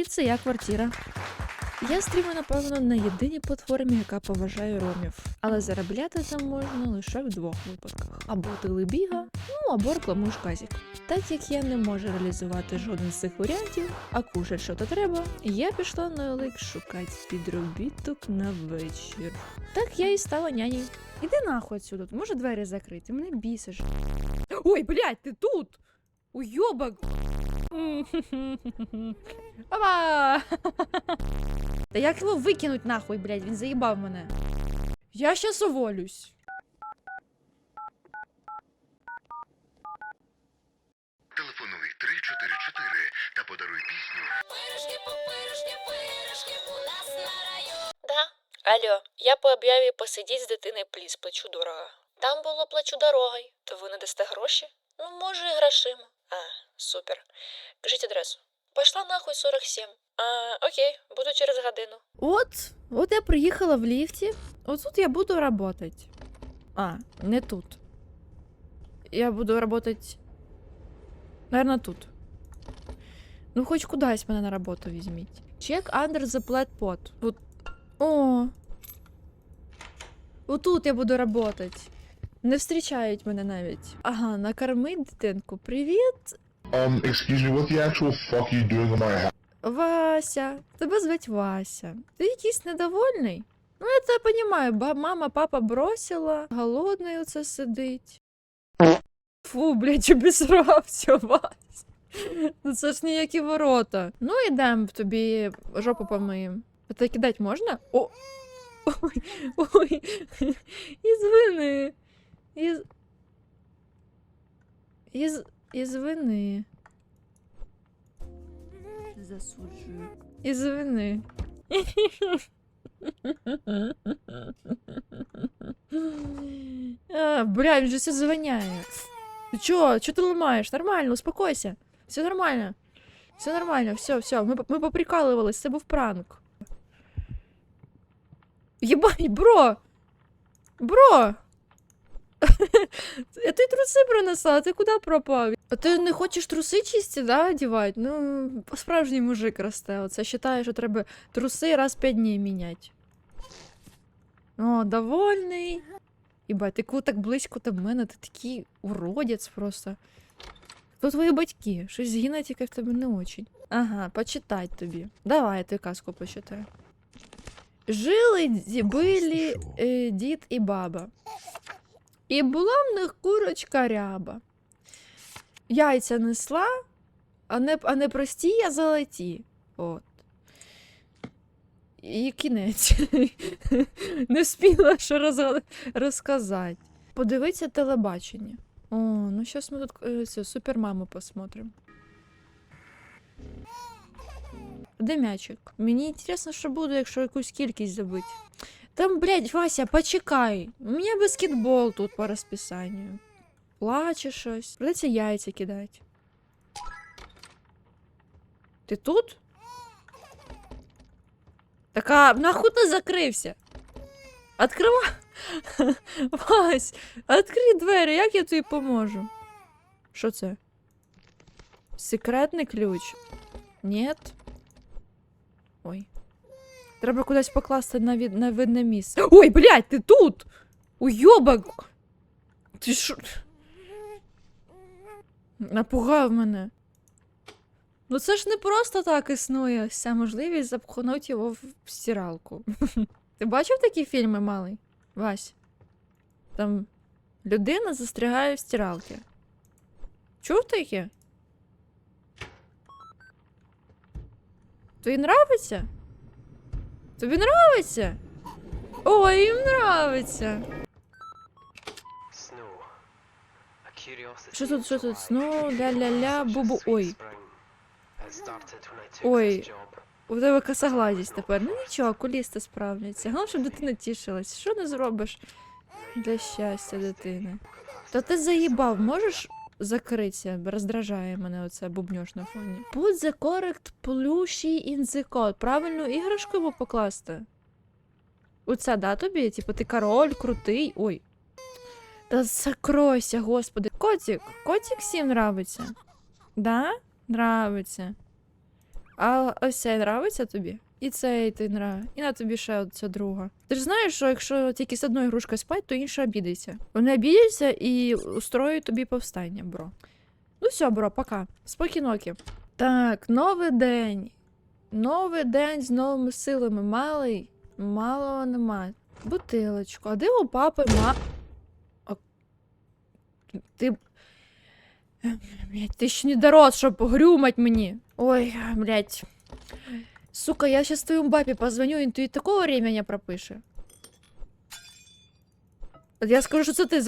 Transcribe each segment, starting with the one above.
Привіт, це я квартира. Я стрімю, напевно, на єдиній платформі, яка поважає ромів. Але заробляти там можна лише в двох випадках: або телебіга, ну або рекламуєш казік. Так як я не можу реалізувати жоден з цих варіантів, а кушать що то треба, я пішла на Олик шукати підробіток на вечір. Так я і стала нянею. Іди нахуй отсюда, може двері закриті, мене бісиш. Ой, блядь, ти тут! Уйобок! Опа! Та як його викинуть нахуй, блядь, він заїбав мене. Я щас уволюсь. Телефонуй 344 та подаруй пісню Пирожки, пупирожки, пирожки у нас на районі. Да. Алло, я по об'яві посидіть з дитиною пліс, плачу дорого. Там було плачу дорогою. То ви не дасте гроші? Ну, може, і грошима. А, супер. Кажіть адресу. Пошла нахуй 47. А, окей, буду через годину. От, от я приїхала в ліфті. От тут я буду работать. А, не тут. Я буду работать. Наверное, тут. Ну, хоч кудись мене на роботу візьміть. Check under the plat pot. От. О. Отут я буду работать. Не зустрічають мене навіть. Ага, накормить дитинку. Привіт, Um, excuse me, what the actual fuck are you doing in my house? Вася, тебе звать Вася. Ти якийсь недовольний? Ну, я тебе понімаю, ба мама, папа бросила, голодний оце сидить. Фу, блядь, обісрався, Вась. Ну це ж ніякі ворота. Ну, ідем тобі жопу помиєм. А ти кидать можна? О! Ой, ой, ізвини. Із... Із... Ізвини. Засуджую. Ізвини. А, бля, він же все звоняє. Ти чо? Чо ти ламаєш? Нормально, успокойся. Все нормально. Все нормально, все, все. Ми, ми поприкалувались, це був пранк. Єбать, бро! Бро! Я ти труси принесла, ти куди пропав? А ти не хочеш труси чисті, да, одівати? Ну, справжній мужик росте. Оце вважає, що треба труси раз в п'ять днів міняти. О, довольний. Ібать, ти коли так близько до мене, ти такий уродець просто. Хто твої батьки? Щось з генетики в тебе не очень. Ага, почитать тобі. Давай, тобі казку почитаю. Жили були е, дід і баба. І була в них курочка ряба. Яйця несла, а не, а не прості, а золоті. От. І кінець. Не встигла що роз... розказати. Подивиться телебачення. О, ну зараз ми тут е, цю супермаму посмотрим. Де м'ячик? Мені цікаво, що буде, якщо якусь кількість забити. Там, блядь, Вася, почекай. У мене баскетбол тут по розписанню. Плаче щось. Придеться яйця кидати. Ти тут? Так а нахуй ти закрився? Откривай. Вась, відкрий двері, як я тобі поможу? Що це? Секретний ключ. Нет. Ой. Треба кудись покласти на, від... на видне місце. Ой, блядь, ти тут! Уйобок! Ти що? Напугав мене. Ну це ж не просто так існує вся можливість запхнути його в стиралку. Ти бачив такі фільми малий? Вась? Там людина застрягає в стиралці. Чув таке? Тобі нравиться? Тобі нравиться? Ой, їм нравиться. Що тут, що тут? Сну, ля-ля-ля, бубу. Ой, Ой. у тебе косоглазість тепер. Ну нічого, кулісти справляться. Головне, щоб дитина тішилась. Що не зробиш для щастя дитини? Та ти заїбав, можеш закритися? Роздражає мене оце бубньош на фоні. Put the correct plushie in the code. Правильну іграшку йому покласти. Оце, да, тобі? Типу, ти король, крутий. Ой. Та закройся, господи. Котик, котик всім нравиться. Да? Нравиться. А ось цей нравиться тобі? І цей ти нрав. І на тобі ще ця друга. Ти ж знаєш, що якщо тільки з одною ігрушкою спать, то інша обідеться. Вони обідяться і устроюють тобі повстання, бро. Ну все, бро, пока. Спокійноки. Так, новий день. Новий день з новими силами. Малий. Малого нема. Бутилочку. А де у папи ма. А... Ти. Ти ще не дорос, щоб грюмать мені. Ой, блять. Сука, я сейчас твоему папе позвоню, він тобі такого времени пропише. От я скажу, що це ти.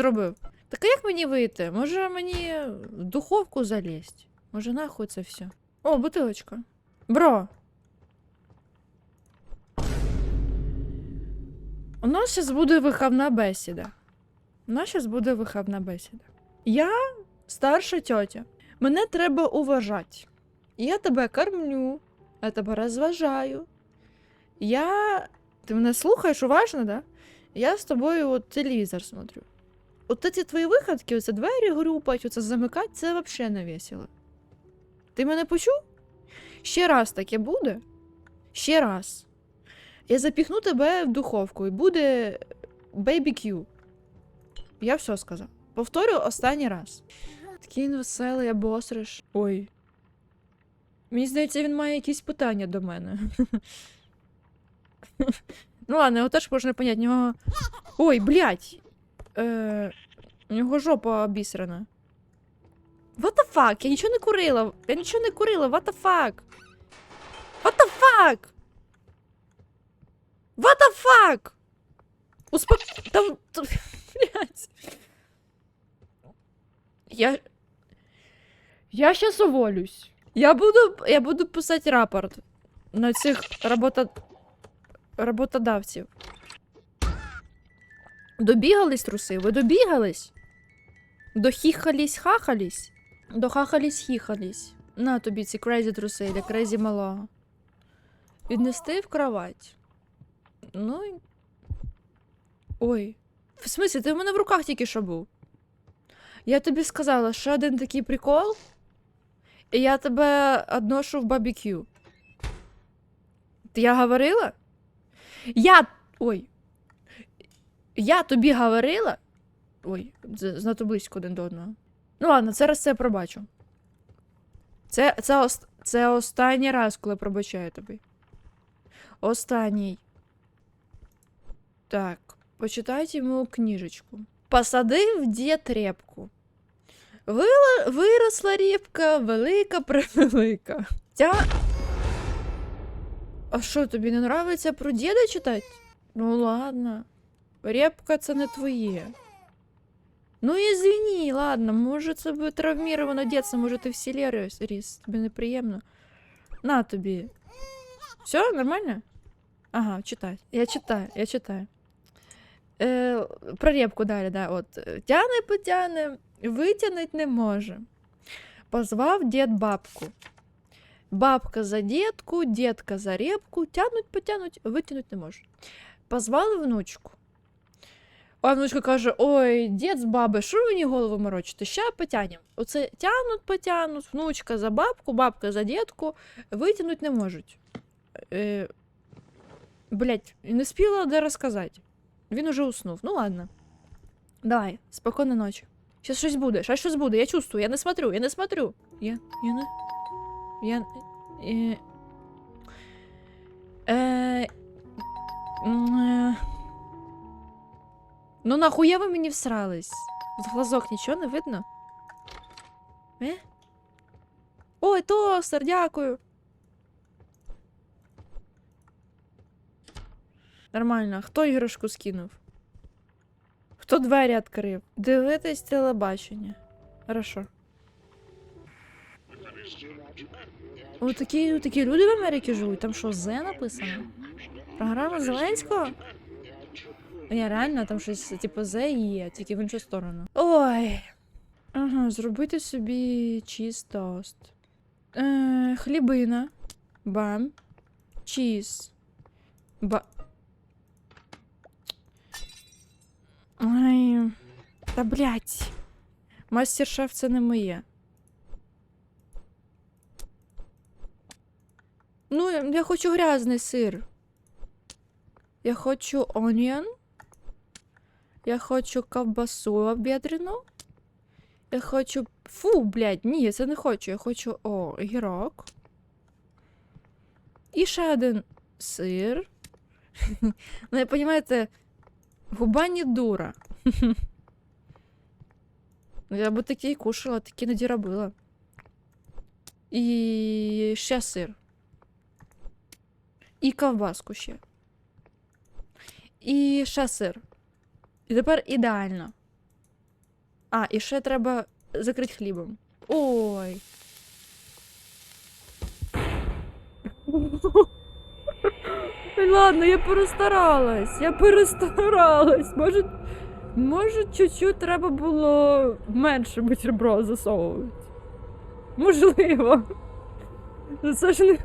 Так а як мені вийти? Може мені в духовку залізть? Може нахуй це все? О, бутилочка. Бро. У нас зараз буде виховна бесіда. У нас зараз буде виховна бесіда. Я старша тьотя. Мене треба уважати. Я тебе кормлю, я тебе розважаю. Я. Ти мене слухаєш уважно, да? Я з тобою от телевізор смотрю. От ці твої виходки, оце двері грюпать, оце замикати, це взагалі не весело. Ти мене почув? Ще раз таке буде? Ще раз. Я запіхну тебе в духовку і буде бейбі-кю. Я все сказав. Повторю останній раз. Такий веселий, обосриш. Ой. Мені здається, він має якісь питання до мене. ну ладно, його теж можна поняти. Нього. Ой, блядь. Е, у нього жопа обісрана. What the fuck? Я нічого не курила. Я нічого не курила. What the fuck? What the fuck? What the fuck? Успок... Там- Блядь. Я... Я щас уволюсь. Я буду, я буду писати рапорт на цих робота... роботодавців. Добігались труси? Ви добігались? Дохіхались, хахались? Дохахались, хіхались. На тобі ці крейзі труси для крейзі малого. Віднести в кровать. Ну. Ой. В смислі, ти в мене в руках тільки що був. Я тобі сказала, що один такий прикол, я тебе одношу в бабікю. Я говорила? Я. Ой. Я тобі говорила. Ой, знато близько один до одного. Ну ладно, це раз це пробачу. Це, це, ост- це останній раз, коли пробачаю тобі. Останній. Так, почитайте йому книжечку. Посадив дід репку. Вила, виросла репка, велика превелика. Тя... А що, тобі не нравиться про діда читати? Ну ладно. Репка це не твоє. Ну извини, ладно, може це буде травміровано дітство, може ти в селі ріс, тобі неприємно. На тобі. Все, нормально? Ага, читай. Я читаю, я читаю. Е, про репку далі, да, от. Тяне потяне, витягнуть не може. Позвав дід бабку. Бабка за дітку, дітка за репку, тянуть, потянуть, витягнуть не може. Позвали внучку. А внучка каже: Ой, дід з баби, що мені голову морочите? Ща потянем. Оце тянуть, потянуть, внучка за бабку, бабка за дітку, витягнуть не можуть. Е, блять, не спіла де розказати. Він уже уснув. Ну ладно. Давай, спокійної ночі. Щас щось буде, щас щось буде, я чувствую, я не смотрю, я не смотрю. Я, я не. Я. Е, е, е, ну нахуя ви мені всрались? З глазок нічого не видно? Е? Ой, тостер, дякую. Нормально. Хто іграшку скинув? Хто двері відкрив? Дивитись телебачення. Хорошо. О, такі, такі люди в Америці живуть. Там що, Зе написано? Програма Зеленського? Ні, реально, там щось, типу, Зе є, тільки в іншу сторону. Ой. Ага, зробити собі чіз тост. Е, хлібина. Бам. Чіз. Ба. Ай. Та блять. Мастер-шеф це не моє. Ну, я я хочу грязний сир. Я хочу onion. Я хочу ковбасу обідрену. Я хочу. Фу, блядь, ні, це не хочу. Я хочу о, гірок. І ще один сир. Ну, я розумієте, губа не дура. Ну, Я би такі і кушала, такі іноді робила. І ще сир. І ковбаску ще. І ще сир. І тепер ідеально. А, і ще треба закрити хлібом. Ой. Ладно, я перестаралась. Я перестаралась. Може, може, чуть-чуть треба було менше бутерброд засовувати. Можливо. Ну, Це ж не.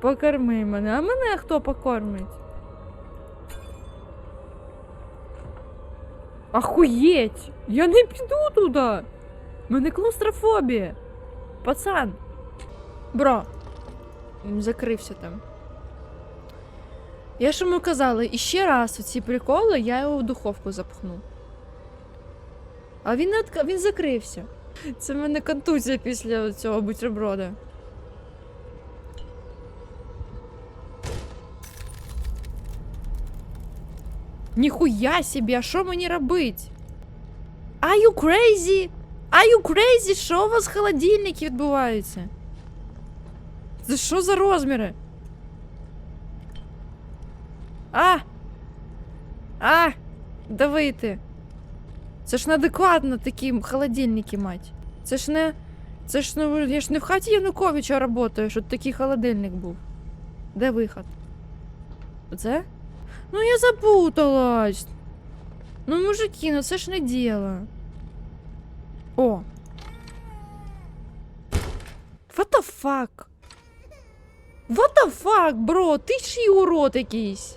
Покорми мене. А мене хто покормить? Ахуєть! Я не піду туди! Мене клаустрофобія. Пацан. Бро. Закрився там. Я ж йому казала, і ще раз оці приколи я його в духовку запхну. А він не він закрився. Це в мене контузія після цього бутерброда. Ніхуя собі, а що мені робить? Are you crazy? Are you crazy? Що у вас в холодильнику відбувається? Це що за розміри? А! А! Давайте. Це ж неадекватно такі холодильники, мать. Це ж не. Це ж ну, я ж не в хаті Януковича працюю, щоб такий холодильник був. Де виход? Оце? Ну я запуталась. Ну, мужики, ну це ж не діло. О. What the fuck? What the fuck, бро? Ти і урод якийсь.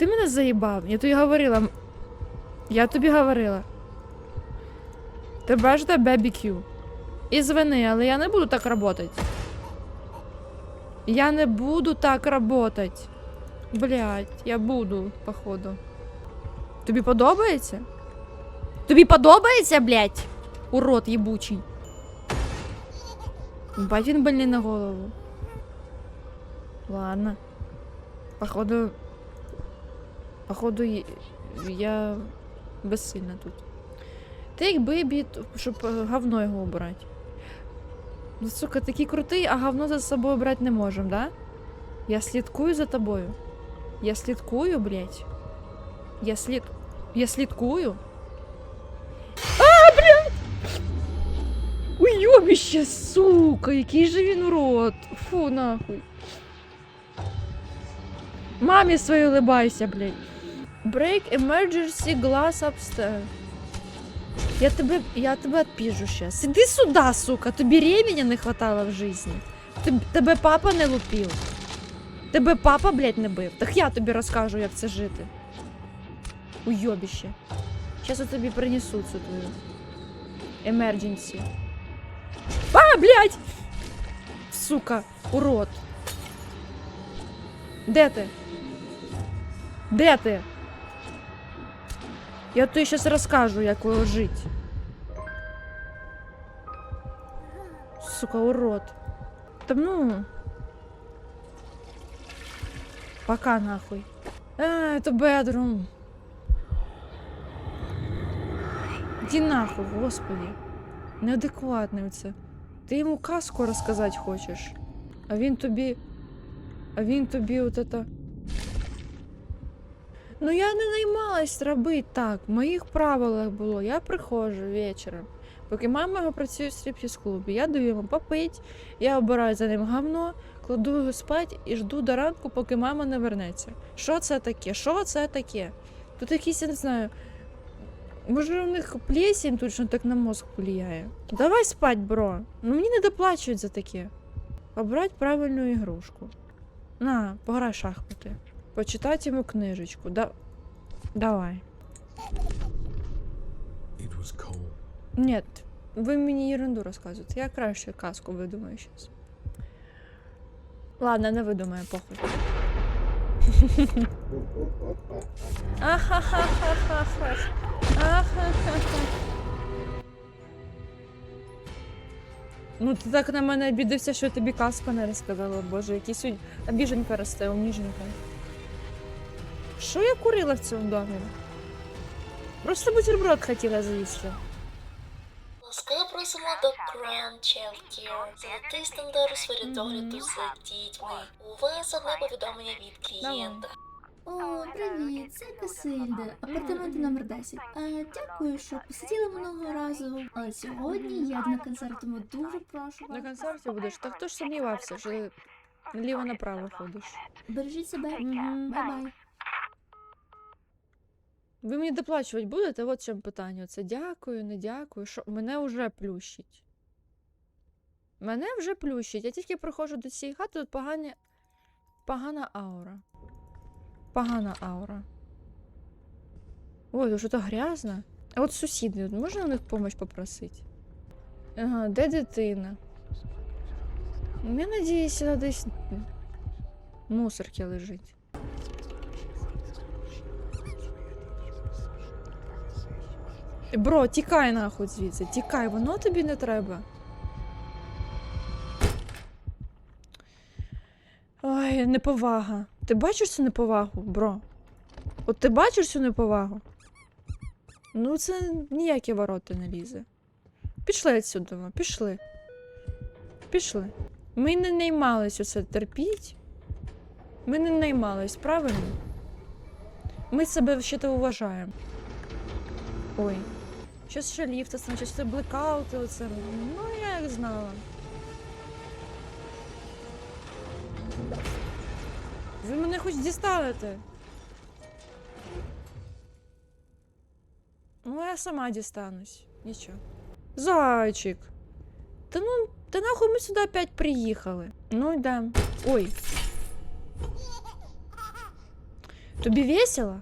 Ти мене заїбав. Я тобі говорила. Я тобі говорила. Тебе жде бебікю. І звини, але я не буду так работать. Я не буду так работать. Блять, я буду, походу. Тобі подобається? Тобі подобається, блять? Урод єбучий. Бать він больний на голову. Ладно. Походу. Походу, є- я безсильна тут. Take baby, щоб е, говно його убрати. Ну, сука, такий крутий, а говно за собою брати не можем, да? Я слідкую за тобою. Я слідкую, блядь. Я слід... Я слідкую. А, блядь! Уйобище, сука, який же він урод. Фу, нахуй. Мамі своїй улибайся, блядь. Break emergency glass upstairs. Я тебе, я тебе отпіжу щас. Іди сюди, сука, тобі ременя не хватало в житті. Теб- тебе папа не лупив. Тебе папа, блядь, не бив. Так я тобі розкажу, як це жити. Уйобіще. Щас я тобі принесу цю твою. Emergency. А, блядь! Сука, урод. Де ти? Де ти? Я тобі щас розкажу, як його жити. Сука, урод. Та ну. Пока нахуй. А, это бедрум. Іди нахуй, господи. Неадекватний оце. Ти йому казку розказати хочеш. А він тобі. А він тобі от это. Ну я не наймалась робити так. В моїх правилах було. Я приходжу вечором. Поки мама його працює в стріпчіс клубі, я даю йому попить, я обираю за ним гавно, кладу його спать і жду до ранку, поки мама не вернеться. Що це таке? Що це таке? Тут якісь, я не знаю. Може, у них плесень точно так на мозг влияє. Давай спать, бро. Ну мені не доплачують за таке. Обрать правильну ігрушку. На, пограй шахмати. Почитати йому книжечку. Да... Давай. Нет, ви мені ерунду розказуєте. Я краще казку видумаю зараз. Ладно, не видумаю, похуй. Ну, ти так на мене обідався, що тобі казку не розказала. Боже, який сьогодні обіженька росте, уніженька. Що я курила в цьому домі? Просто бутерброд хотіла з'їсти. Ласкаво просимо до Grand Child Care. Золотий стандарт у сфері догляду за дітьми. У вас одне повідомлення від клієнта. О, привіт, це Касильда, апартаменти номер 10. Е, дякую, що посиділи минулого разу. Але сьогодні я на концерт, тому дуже прошу На вас. концерті будеш? Так хто ж сумнівався, що ти наліво направо ходиш? Бережіть себе. Бай-бай. Ви мені доплачувати будете? От чому питання. Це дякую, не дякую. Що мене вже плющить. Мене вже плющить. Я тільки приходжу до цієї хати, тут погані... погана аура. Погана аура. Ой, тут що-то грязно. А от сусіди, можна у них допомогу попросити? Ага, де дитина? Я надіюсь, вона десь в мусорці лежить. Бро, тікай нахуй звідси, тікай, воно тобі не треба. Ой, неповага. Ти бачиш цю неповагу, бро? От ти бачиш цю неповагу? Ну, це ніякі ворота не лізе. Пішли відсюди, пішли. Пішли. Ми не наймались оце терпіть. Ми не наймались, правильно? Ми себе ще то вважаємо. Ой. Щось ще ліфти, щось це блекаути, оце. Ну, я як знала. Ви мене хоч дістанете. Ну, я сама дістанусь. Нічого. Зайчик. Та ну, та нахуй ми сюди опять приїхали. Ну йдем. Ой. Тобі весело?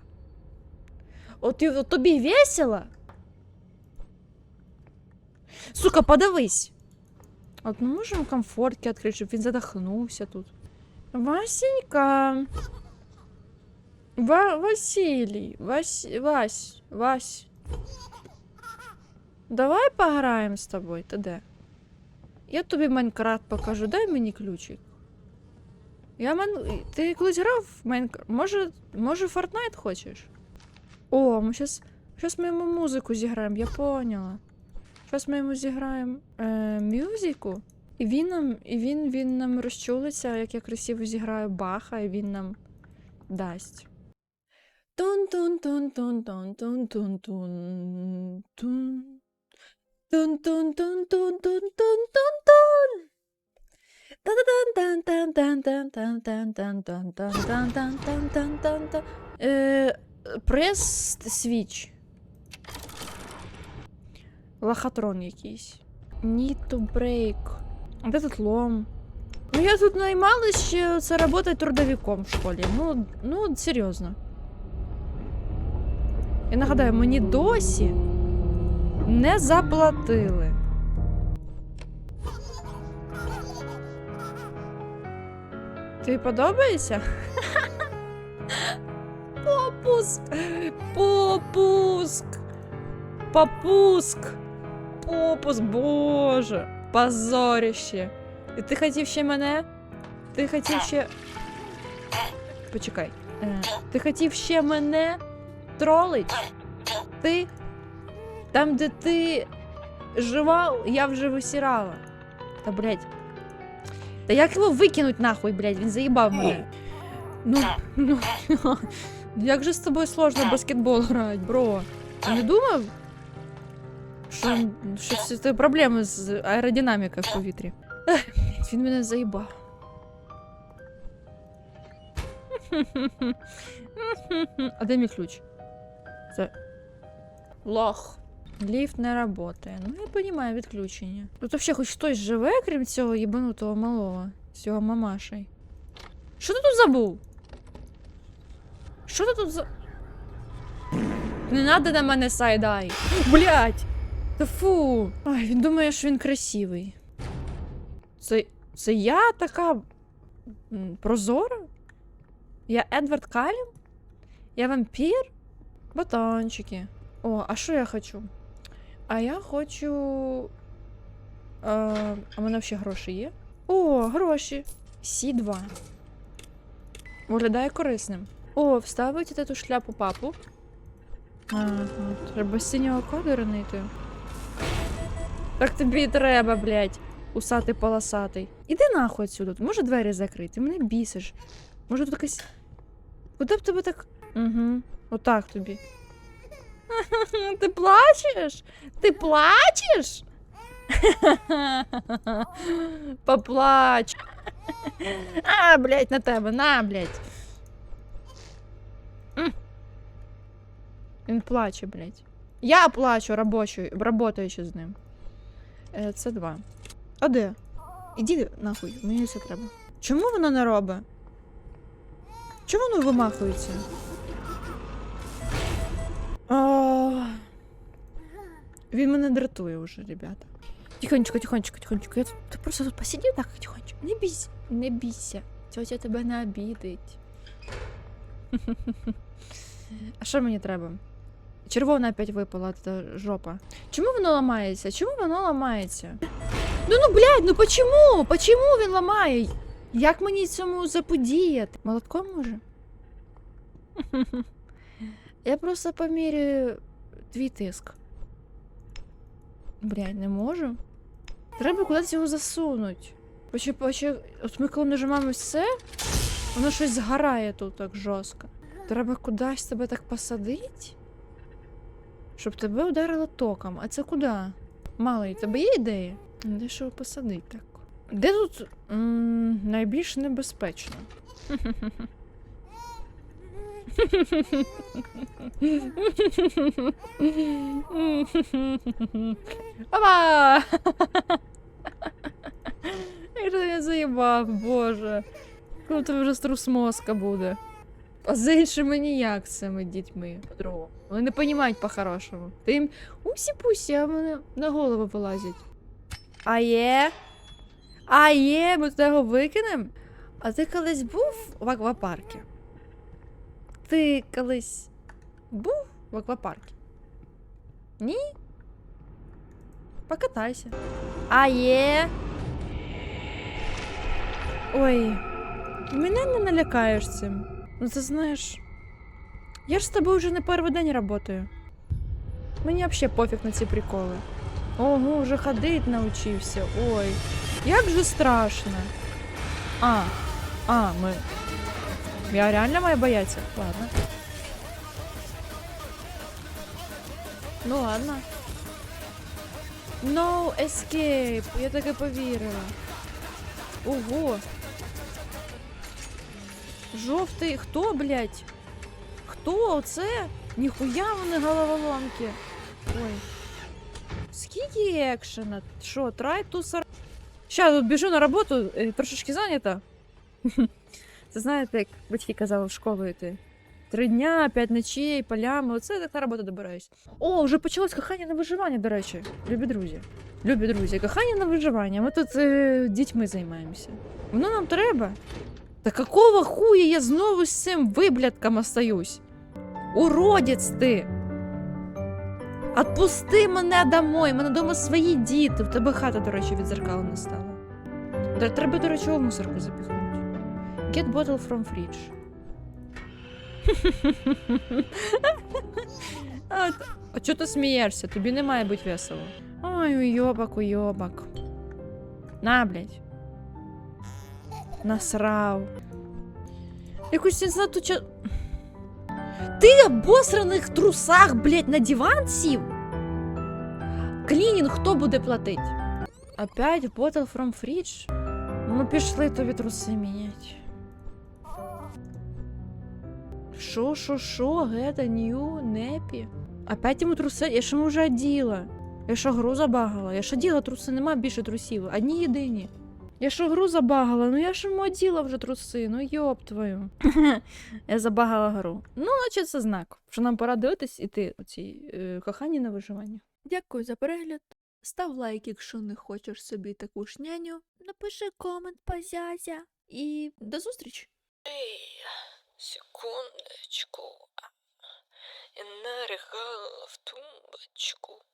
От, от тобі весело? Сука, подавись. От ми можемо комфортки відкрити, щоб він задохнувся тут. Васенька. Ва Василий. Вась... Вась. Вась. Давай пограємо з тобою, ти? Я тобі Майнкрафт покажу, дай мені ключик. Я ман... Ти колись грав в Майнкрафт? Може, може Fortnite хочеш? О, ми щас, щас ми йому музику зіграємо, я поняла. Щас ми йому зіграємо е, мюзику, і він нам, і він, він нам розчулиться, як я красиво зіграю Баха, і він нам дасть. тун тун тун тун Лохотрон якийсь. Need to break. А Де тут лом? Ну я тут наймалась ще це роботи трудовиком в школі. Ну, ну серйозно. Я нагадаю, мені досі не заплатили. Тобі подобається? Попуск! Попуск! Попуск! Попуск, боже! Позорище! І ти хотів ще мене? Ти хотів ще. Почекай. Е, ти хотів ще мене тролить? Ти? Там, де ти жевал, я вже висирала. Та блядь. Та як його викинуть нахуй, блядь, він заїбав мене. Ну, ну, як же з тобою сложно баскетбол грати, бро? Ти не думав? Що, що це проблеми з аеродинамікою в повітрі. Він мене заїбав. А де мій ключ? Це. Лох. Ліфт не работає. Ну, я розумію, відключення. Тут взагалі хоч хтось живе, крім цього єбанутого малого, з його мамашей. Що ти тут забув? Що ти тут за. Не надо на мене сайдай. Блять! Та фу. Ай, він думає, що він красивий. Це. Це я така прозора? Я Едвард Калін? Я вампір? Батончики. О, а що я хочу? А я хочу. Е, а в мене взагалі гроші є? О, гроші. Сі 2 Виглядає корисним. О, вставити ту шляпу папу. Ага, треба синього кольору знайти. Так тобі треба, блядь, усатий полосатий. Іди нахуй отсюди. Може двері закрити? Мене бісиш. Може тут якась. Куди б тебе так. Угу. Отак тобі. Ти плачеш? Ти плачеш? Поплач. А, блядь, на тебе, на, блядь. Він плаче, блядь. Я плачу, работаючи з ним. Е, Це два. А де? Іди нахуй, мені це треба. Чому воно не робить? Чому воно вимахується? А, Він мене дратує вже, ребята. Тихонечко, тихонечко, тихонечко. Я тут, ти просто тут посидів так тихонечко. Не бійся, не бійся. Тетя тебе не обідить. А що мені треба? Червона опять випала, та жопа. Чому воно ламається? Чому воно ламається? Ну ну блядь, ну почему? Почему він ламає? Як мені цьому заподіяти? Молотком може? Я просто поміряю твій тиск. Блядь, не можу. Треба кудись його засунуть. Поче, поче... От ми коли нажимаємо все, воно щось згорає тут так жорстко. Треба кудись тебе так посадити, щоб тебе ударило током. А це куди? Малий, тебе є ідея? Де що посадити так? Де тут м, найбільш небезпечно? Опа! Як же я заїбав, боже. Коли тебе вже струс мозка буде. А з іншими ніяк з цими дітьми. По-другому. Вони не розуміють по-хорошому. Ти їм усі-пусі, а вони на голову вилазять. А є? А є, ми туди його викинемо? А ти колись був в аквапарку? Ти колись був в аквапарку? Ні? Покатайся. А є? Ой, мене не налякаєш цим. Ну, ти знаєш, я ж з тобою вже не перший день працюю. Мені взагалі пофіг на ці приколи. Ого, вже ходить навчився. Ой, як же страшно. А, а, ми. Я реально маю бояться? Ладно. Ну ладно. No escape. Я так і повірила. Ого. Жовтий. Хто, блядь? Хто оце? Ніхуя вони головоломки. Ой. Скільки екшена? Що, try to сар... Ща, тут біжу на роботу, е, трошечки зайнята. Це знаєте, як батьки казали в школу йти. Три дня, п'ять ночей, полями. Оце так на роботу добираюсь. О, вже почалось кохання на виживання, до речі. Любі друзі. Любі друзі, кохання на виживання. Ми тут е, дітьми займаємося. Воно нам треба. Та какого хуя я знову з цим виблядком остаюсь? Уродець ти! Отпусти мене домой, мене дома свої діти. В тебе хата, до речі, відзеркалена стала. Тр- Треба, до речі, в мусорку запіхнути. Get bottle from fridge. а, а чого ти смієшся? Тобі не має бути весело. Ой, уйобак, уйобак. На, блядь. Насрав. Якусь не знаю, тут в обосраних трусах, блядь, на диван сів? Клінінг хто буде платить? Опять bottle from fridge? Ну, пішли тобі труси мінять. Шо, шо, шо, геда, нью, непі? Опять йому труси? Я ж йому вже оділа. Я що гру забагала? Я ж оділа труси, нема більше трусів. Одні єдині. Я що гру забагала? Ну я ж моділа вже труси, ну йоп твою. я забагала гру. Ну, наче це знак, що нам пора дивитись іти у цій е, коханні на виживання. Дякую за перегляд. Став лайк, якщо не хочеш собі таку ж няню. Напиши комент, позязя. І до зустрічі. Ей, секундочку. Я наригала в тумбочку.